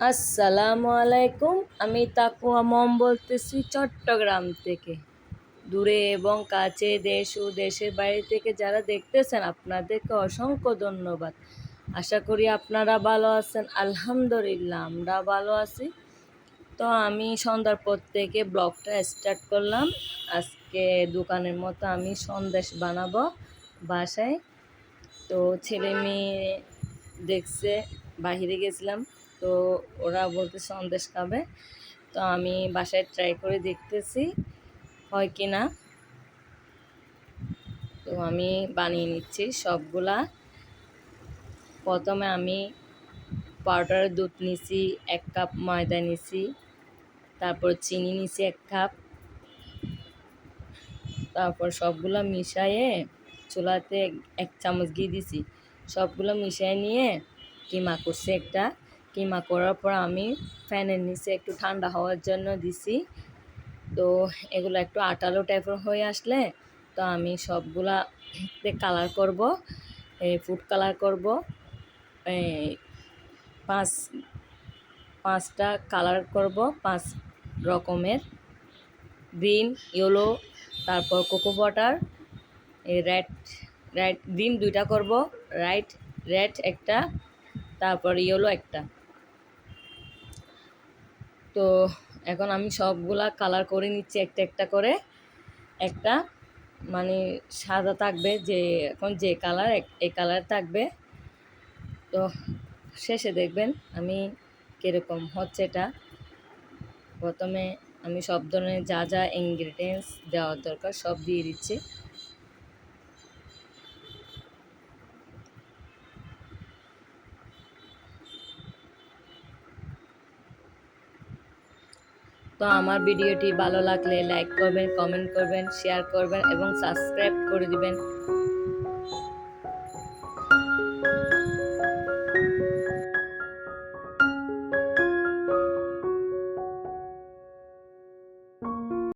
আসসালামু আলাইকুম আমি তাকুয়া মম বলতেছি চট্টগ্রাম থেকে। দূরে এবং কাছে দেশ ও দেশের বাইরে থেকে যারা দেখতেছেন, আপনাদেরকে অসংখ্য ধন্যবাদ। আশা করি আপনারা ভালো আছেন, আলহামদুলিল্লাহ, আমরা ভালো আছি। তো আমি সন্ধ্যার পর থেকে ব্লগটা স্টার্ট করলাম। আজকে দোকানের মতো আমি সন্দেশ বানাবো বাসায়। তো ছেলে মেয়ে দেখছে বাহিরে গেছিলাম। তো ওরা বলতে সন্দেশ খাবে। তো আমি বাসায় ট্রাই করে দেখতেছি, হয় কি না। তো আমি বানিয়ে নিচ্ছি সবগুলা। প্রথমে আমি পাউডারের দুধ নিছি, এক কাপ ময়দা নিছি, তারপর চিনি নিছি এক কাপ তারপর সবগুলো মিশাইয়ে চুলাতে এক চামচ ঘি দিছি। সবগুলো মিশিয়ে নিয়ে কিমা করছি একটা কিমা করার পর আমি ফ্যানের নিচে একটু ঠান্ডা হওয়ার জন্য দিছি। তো এগুলো একটু আটালো টাইপের হয়ে আসলে তো আমি সবগুলা কালার করব ফুড কালার করব পাঁচ, পাঁচটা কালার করব, পাঁচ রকমের। গ্রিন ইয়েলো তারপর cocoa butter red red green দুইটা করব রাইট রেড একটা, তারপর ইয়েলো একটা। তো এখন আমি সবগুলা কালার করে নিচ্ছি একটা একটা করে। একটা মানে সাদা থাকবে যে, এখন যে কালার এই কালার থাকবে। তো শেষে দেখবেন আমি কীরকম হচ্ছে এটা। প্রথমে আমি সব ধরনের যা যা ইনগ্রিডিয়েন্টস দেওয়ার দরকার সব দিয়ে দিচ্ছি। তো আমার ভিডিওটি ভালো লাগলে লাইক করবেন কমেন্ট করবেন শেয়ার করবেন এবং সাবস্ক্রাইব করে দিবেন।